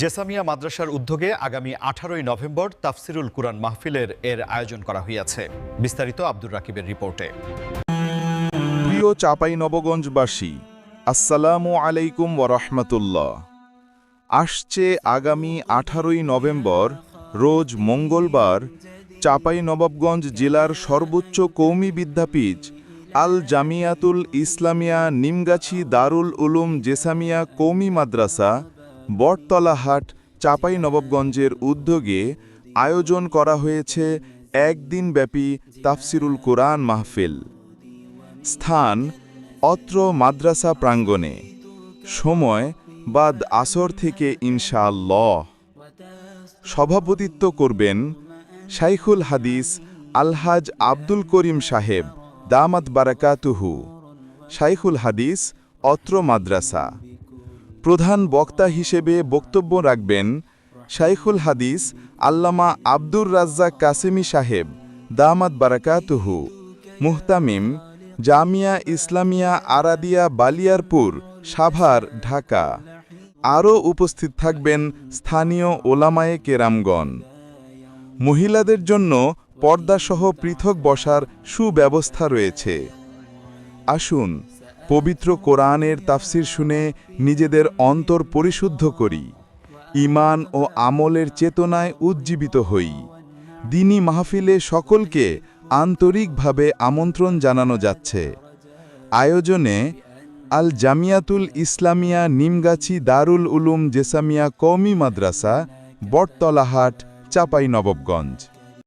জেসামিয়া মাদ্রাসার উদ্যোগে আগামী আঠারোই নভেম্বর তাফসিরুল কুরআন মাহফিলের এর আয়োজন করা হইয়াছে। বিস্তারিত আব্দুর রাকিবের রিপোর্টে। প্রিয় চাপাই নবগঞ্জবাসী, আসসালামু আলাইকুম ওরহমতুল্লাহ আসছে আগামী আঠারোই নভেম্বর, রোজ মঙ্গলবার, চাপাই নবাবগঞ্জ জেলার সর্বোচ্চ কৌমি বিদ্যাপীঠ, আল জামিয়াতুল ইসলামিয়া নিমগাছি দারুল উলুম জেসামিয়া কৌমি মাদ্রাসা বটতলাহাট চাপাই নবাবগঞ্জের উদ্যোগে আয়োজন করা হয়েছে একদিনব্যাপী তাফসিরুল কোরআন মাহফিল। স্থান, অত্র মাদ্রাসা প্রাঙ্গণে। সময়, বাদ আসর থেকে ইনশাআল্লাহ। সভাপতিত্ব করবেন শাইখুল হাদিস আলহাজ আব্দুল করিম সাহেব, দামাত বারাকাতুহু। শাইখুল হাদিস, অত্র মাদ্রাসা। প্রধান বক্তা হিসেবে বক্তব্য রাখবেন শাইখুল হাদিস আল্লামা আব্দুর রাজ্জাক কাসেমি সাহেব, দামাত বারাকাতুহু। মুহতামিম, জামিয়া ইসলামিয়া আরাদিয়া বালিয়ারপুর, সাভার, ঢাকা। আরও উপস্থিত থাকবেন স্থানীয় ওলামায়ে কেরামগণ। মহিলাদের জন্য পর্দাসহ পৃথক বসার সুব্যবস্থা রয়েছে। আসুন পবিত্র কোরআনের তাফসির শুনে নিজেদের অন্তর পরিশুদ্ধ করি। ঈমান ও আমলের চেতনায় উজ্জীবিত হই। দিনী মাহফিলে সকলকে আন্তরিকভাবে আমন্ত্রণ জানানো যাচ্ছে। আয়োজনে আল জামিয়াতুল ইসলামিয়া নিমগাছি দারুল উলুম জেসামিয়া কওমি মাদ্রাসা, বটতলাহাট চাপাই নবাবগঞ্জ